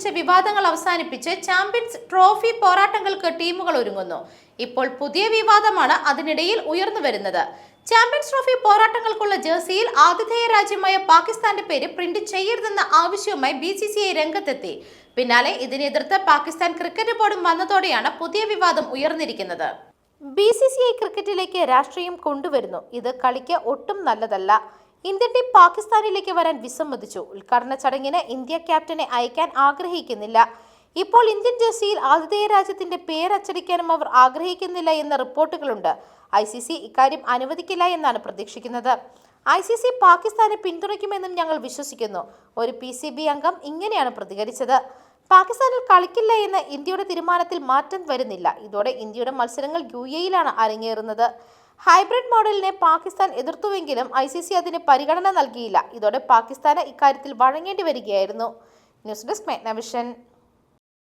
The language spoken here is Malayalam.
സംബന്ധിച്ച വിവാദങ്ങൾ അവസാനിപ്പിച്ച് ചാമ്പ്യൻസ് ട്രോഫി പോരാട്ടങ്ങൾക്ക് ടീമുകൾ ഒരുങ്ങുന്നു. ഇപ്പോൾ പുതിയ വിവാദമാണ് അതിനിടയിൽ ഉയർന്നു വരുന്നത്. ചാമ്പ്യൻസ് ട്രോഫി പോരാട്ടങ്ങൾക്കുള്ള ജേഴ്സിയിൽ ആതിഥേയ രാജ്യമായ പാകിസ്ഥാന്റെ പേര് പ്രിന്റ് ചെയ്യരുതെന്ന ആവശ്യവുമായി ബി സി സി ഐ രംഗത്തെത്തി. പിന്നാലെ ഇതിനെതിർത്ത് പാകിസ്ഥാൻ ക്രിക്കറ്റ് ബോർഡും വന്നതോടെയാണ് പുതിയ വിവാദം ഉയർന്നിരിക്കുന്നത്. ബി സി സി ഐ ക്രിക്കറ്റിലേക്ക് രാഷ്ട്രീയം കൊണ്ടുവരുന്നു. ഇത് കളിക്ക് ഒട്ടും നല്ലതല്ല. ഇന്ത്യൻ ടീം പാകിസ്ഥാനിലേക്ക് വരാൻ വിസമ്മതിച്ചു. ഉദ്ഘാടന ചടങ്ങിന് ഇന്ത്യ ക്യാപ്റ്റനെ അയക്കാൻ ആഗ്രഹിക്കുന്നില്ല. ഇപ്പോൾ ഇന്ത്യൻ ജേഴ്സിയിൽ ആതിഥേയ രാജ്യത്തിന്റെ പേരച്ചടിക്കാനും അവർ ആഗ്രഹിക്കുന്നില്ല എന്ന റിപ്പോർട്ടുകളുണ്ട്. ഐ സി സി ഇക്കാര്യം അനുവദിക്കില്ല എന്നാണ് പ്രതീക്ഷിക്കുന്നത്. ഐ സി സി പാകിസ്ഥാനെ പിന്തുണയ്ക്കുമെന്നും ഞങ്ങൾ വിശ്വസിക്കുന്നു. ഒരു പി സി ബി അംഗം ഇങ്ങനെയാണ് പ്രതികരിച്ചത്. പാകിസ്ഥാനിൽ കളിക്കില്ല എന്ന ഇന്ത്യയുടെ തീരുമാനത്തിൽ മാറ്റം വരുന്നില്ല. ഇതോടെ ഇന്ത്യയുടെ മത്സരങ്ങൾ യു എയിലാണ് അരങ്ങേറുന്നത്. ഹൈബ്രിഡ് മോഡലിനെ പാകിസ്ഥാൻ എതിർത്തുവെങ്കിലും ഐ സി സി അതിന് പരിഗണന നൽകിയില്ല. ഇതോടെ പാകിസ്ഥാന് ഇക്കാര്യത്തിൽ വഴങ്ങേണ്ടി വരികയായിരുന്നു. News desk മെഗ്നവിഷൻ